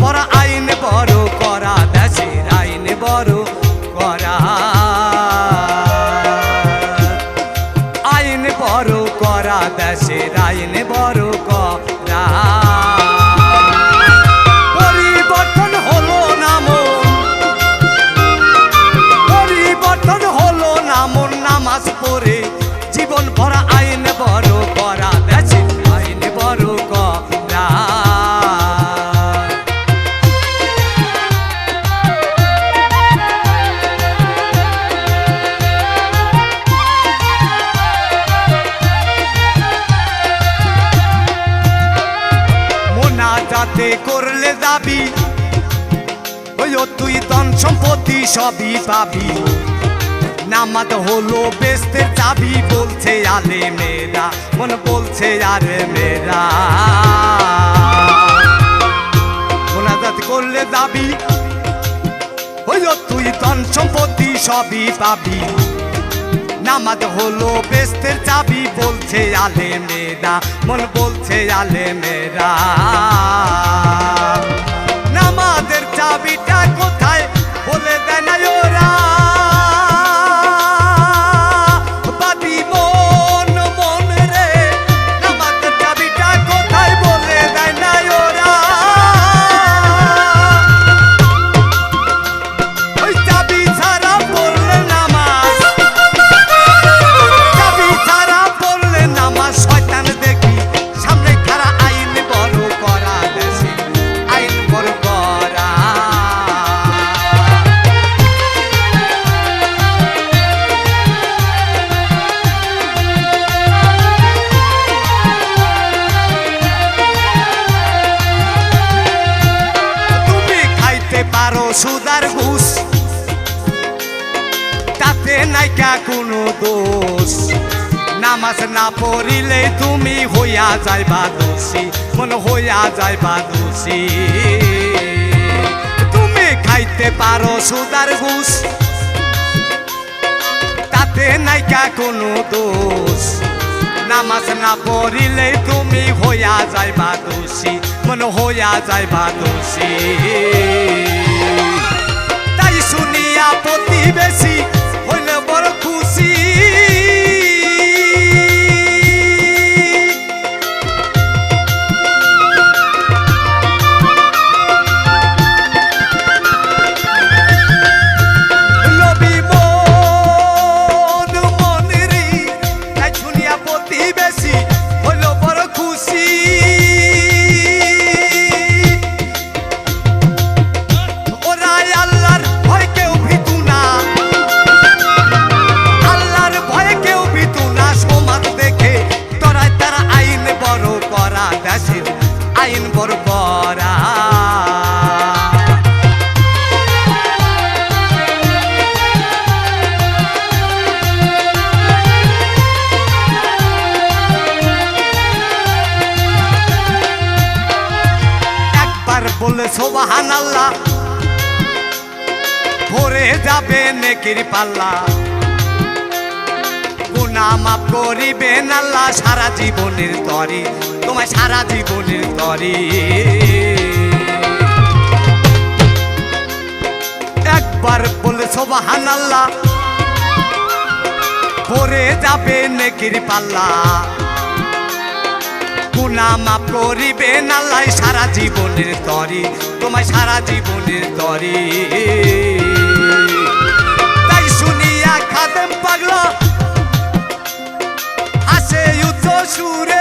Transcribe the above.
পরা আইন বড় করা, দেশের আইন বড় করা। আইন বড় করা, দেশের আইন বড় করা। মোনাজাতে করলে দাবি। ওই তুই ধন সম্পত্তি সবই পাবি। নামাজ হলো বেস্তের চাবি, বলছে আলে মেরা মন বলছে আরে মেরা মোনাজাত করলে দাবি। ওই তুই ধন সম্পত্তি সবই পাবি। নামাজ হলো বেস্তের চাবি বলছে আলে মেরা মন বলছে আলে মেরা নামাজের চাবিটা পারো সুদার ঘুষ। তাতে নাইকা কোনো দোষ। নামাজ না পড়িলে তুমি হইয়া যাইবা দোষী, মন হইয়া যাইবা দোষী। তুমি খাইতে পারো সুদার ঘুষ। তাতে নাইকা কোনো দোষ। নামাজ না পড়িলে তুমি হইয়া যাইবা দোষী, মন হইয়া যাইবা দোষী। বলে সোবাহান আল্লাহ ভরে যাবে নেকির পাল্লা। গুনা মাফ করিবেন সারা জীবনের তরে। তোমায় সারা জীবনের তরে। একবার বলে সোবাহান ভরে যাবে নেকির পাল্লা। গুনা মাফ করিবেন আল্লাহ সারা জীবনের তরি, তোমায় সারা জীবনের তরি। তাই শুনিয়া খাদেম পাগল হাসে উচ্চ সুরে